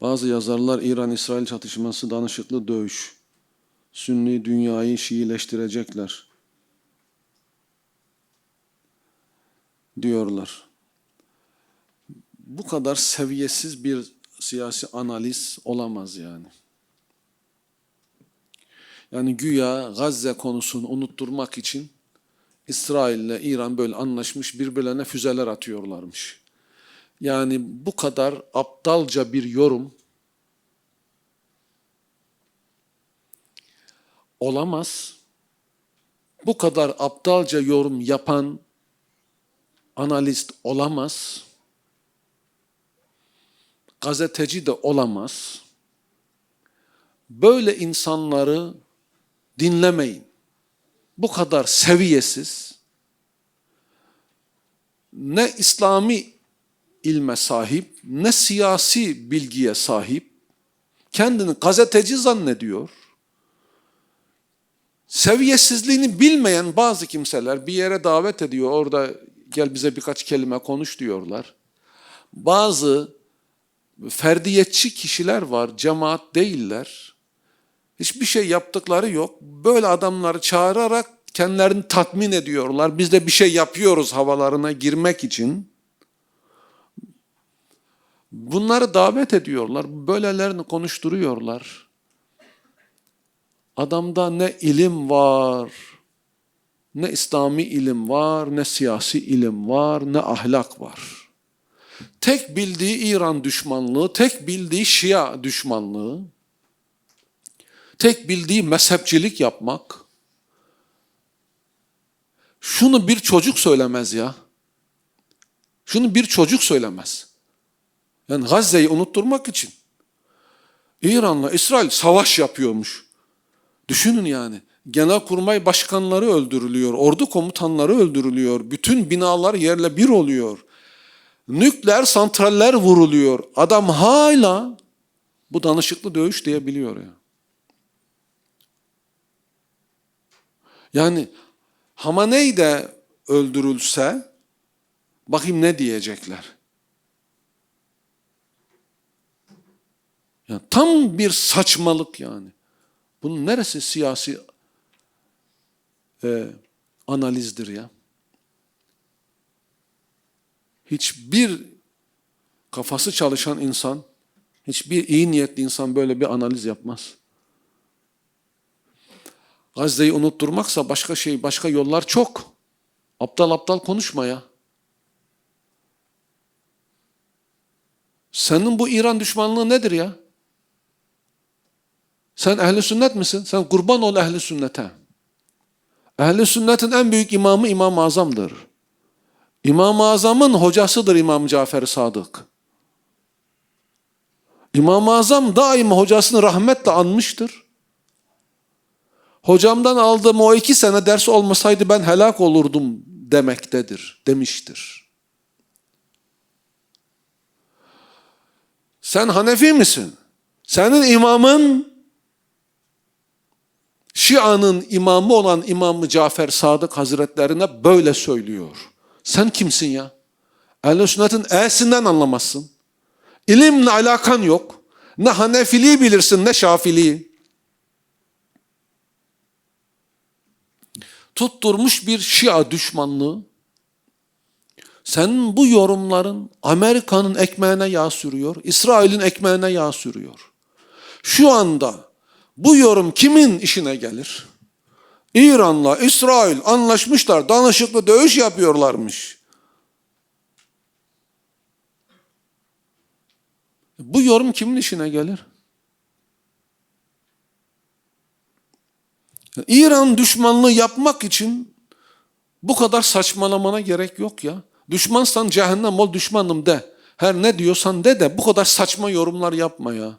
Bazı yazarlar İran-İsrail çatışması danışıklı dövüş. Sünni dünyayı Şiileştirecekler. Diyorlar. Bu kadar seviyesiz bir siyasi analiz olamaz yani. Yani güya Gazze konusunu unutturmak için İsrail ile İran böyle anlaşmış birbirlerine füzeler atıyorlarmış. Yani bu kadar aptalca bir yorum olamaz. Bu kadar aptalca yorum yapan analist olamaz. Gazeteci de olamaz. Böyle insanları dinlemeyin. Bu kadar seviyesiz, ne İslami ilme sahip, ne siyasi bilgiye sahip, kendini gazeteci zannediyor. Seviyesizliğini bilmeyen bazı kimseler bir yere davet ediyor, orada gel bize birkaç kelime konuş diyorlar. Bazı ferdiyetçi kişiler var, cemaat değiller. Hiçbir şey yaptıkları yok. Böyle adamları çağırarak kendilerini tatmin ediyorlar. Biz de bir şey yapıyoruz havalarına girmek için. Bunları davet ediyorlar. Böylelerini konuşturuyorlar. Adamda ne ilim var, ne İslami ilim var, ne siyasi ilim var, ne ahlak var. Tek bildiği İran düşmanlığı, tek bildiği Şia düşmanlığı, tek bildiği mezhepçilik yapmak. Şunu bir çocuk söylemez ya. Şunu bir çocuk söylemez. Yani Gazze'yi unutturmak için. İran'la İsrail savaş yapıyormuş. Düşünün yani. Genelkurmay başkanları öldürülüyor, ordu komutanları öldürülüyor, bütün binalar yerle bir oluyor. Nükleer santraller vuruluyor. Adam hala bu danışıklı dövüş diyebiliyor ya. Yani Hamaney de öldürülse bakayım ne diyecekler. Yani tam bir saçmalık yani. Bunun neresi siyasi e, analizdir ya? Hiçbir kafası çalışan insan, hiçbir iyi niyetli insan böyle bir analiz yapmaz. Gazze'yi unutturmaksa başka şey, başka yollar çok. Aptal aptal konuşma ya. Senin bu İran düşmanlığı nedir ya? Sen ehli sünnet misin? Sen kurban ol ehli sünnete. Ehli sünnetin en büyük imamı İmam-ı Azam'dır. İmam-ı Azam'ın hocasıdır İmam Cafer Sadık. İmam-ı Azam daima hocasını rahmetle anmıştır. Hocamdan aldığım o iki sene ders olmasaydı ben helak olurdum demektedir, demiştir. Sen Hanefi misin? Senin imamın Şia'nın imamı olan İmam Cafer Sadık Hazretlerine böyle söylüyor. Sen kimsin ya? Ehl-i sünnetin e'sinden anlamazsın. İlimle alakan yok. Ne Hanefiliği bilirsin ne Şafiliği. Tutturmuş bir Şia düşmanlığı. Senin bu yorumların Amerika'nın ekmeğine yağ sürüyor, İsrail'in ekmeğine yağ sürüyor. Şu anda bu yorum kimin işine gelir? İran'la İsrail anlaşmışlar, danışıklı dövüş yapıyorlarmış. Bu yorum kimin işine gelir? İran düşmanlığı yapmak için bu kadar saçmalamana gerek yok ya. Düşmansan cehennem ol düşmanım de. Her ne diyorsan de de bu kadar saçma yorumlar yapma ya.